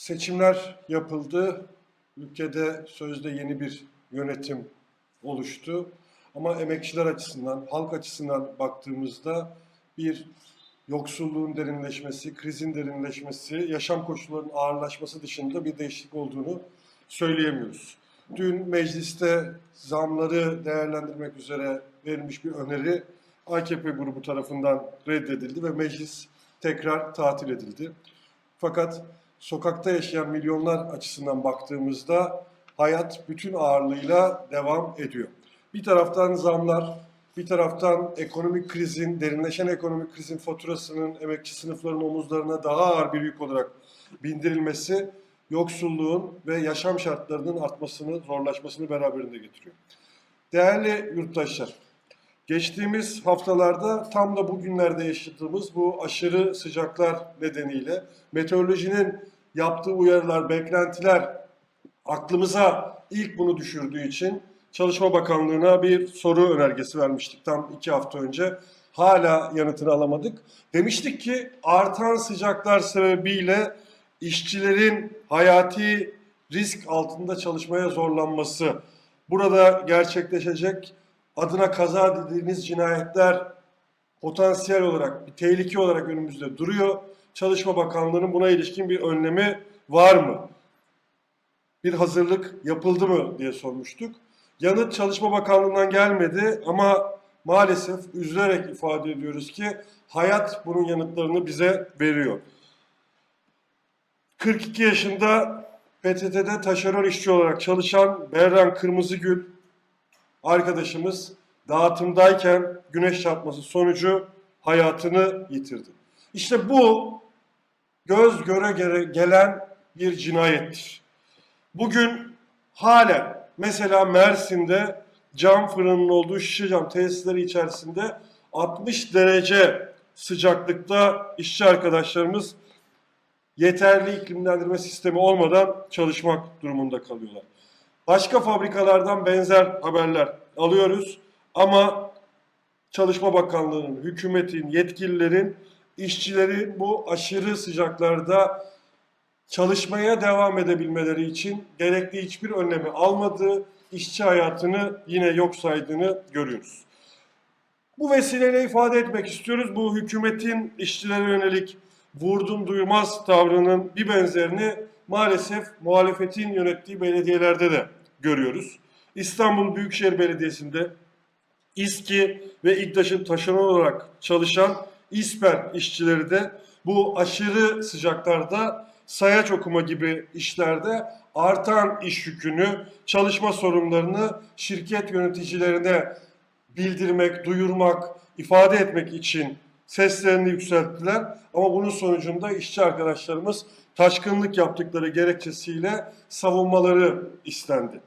Seçimler yapıldı. Ülkede sözde yeni bir yönetim oluştu. Ama emekçiler açısından, halk açısından baktığımızda bir yoksulluğun derinleşmesi, krizin derinleşmesi, yaşam koşullarının ağırlaşması dışında bir değişiklik olduğunu söyleyemiyoruz. Dün mecliste zamları değerlendirmek üzere verilmiş bir öneri AKP grubu tarafından reddedildi ve meclis tekrar tatil edildi. Fakat sokakta yaşayan milyonlar açısından baktığımızda hayat bütün ağırlığıyla devam ediyor. Bir taraftan zamlar, bir taraftan ekonomik krizin, derinleşen ekonomik krizin faturasının emekçi sınıfların omuzlarına daha ağır bir yük olarak bindirilmesi yoksulluğun ve yaşam şartlarının artmasını, zorlaşmasını beraberinde getiriyor. Değerli yurttaşlar, geçtiğimiz haftalarda tam da bugünlerde yaşadığımız bu aşırı sıcaklar nedeniyle meteorolojinin yaptığı uyarılar, beklentiler aklımıza ilk bunu düşürdüğü için Çalışma Bakanlığı'na bir soru önergesi vermiştik tam iki hafta önce. Hala yanıtını alamadık. Demiştik ki artan sıcaklar sebebiyle işçilerin hayati risk altında çalışmaya zorlanması, burada gerçekleşecek adına kaza dediğiniz cinayetler potansiyel olarak, bir tehlike olarak önümüzde duruyor. Çalışma Bakanlığı'nın buna ilişkin bir önlemi var mı? Bir hazırlık yapıldı mı diye sormuştuk. Yanıt Çalışma Bakanlığı'ndan gelmedi ama maalesef üzülerek ifade ediyoruz ki hayat bunun yanıtlarını bize veriyor. 42 yaşında PTT'de taşeron işçi olarak çalışan Berran Kırmızıgül arkadaşımız dağıtımdayken güneş çarpması sonucu hayatını yitirdi. İşte bu göz göre göre gelen bir cinayettir. Bugün halen mesela Mersin'de cam fırının olduğu şişe cam tesisleri içerisinde 60 derece sıcaklıkta işçi arkadaşlarımız yeterli iklimlendirme sistemi olmadan çalışmak durumunda kalıyorlar. Başka fabrikalardan benzer haberler alıyoruz ama Çalışma Bakanlığı'nın, hükümetin, yetkililerin işçilerin bu aşırı sıcaklarda çalışmaya devam edebilmeleri için gerekli hiçbir önlemi almadığı, işçi hayatını yine yok saydığını görüyoruz. Bu vesileyle ifade etmek istiyoruz. Bu hükümetin işçilere yönelik vurdum duymaz tavrının bir benzerini maalesef muhalefetin yönettiği belediyelerde de görüyoruz. İstanbul Büyükşehir Belediyesi'nde İSKİ ve İGDAŞ'ın taşeron olarak çalışan İSPER işçileri de bu aşırı sıcaklarda sayaç okuma gibi işlerde artan iş yükünü, çalışma sorunlarını şirket yöneticilerine bildirmek, duyurmak, ifade etmek için seslerini yükselttiler. Ama bunun sonucunda işçi arkadaşlarımız taşkınlık yaptıkları gerekçesiyle savunmaları istendi.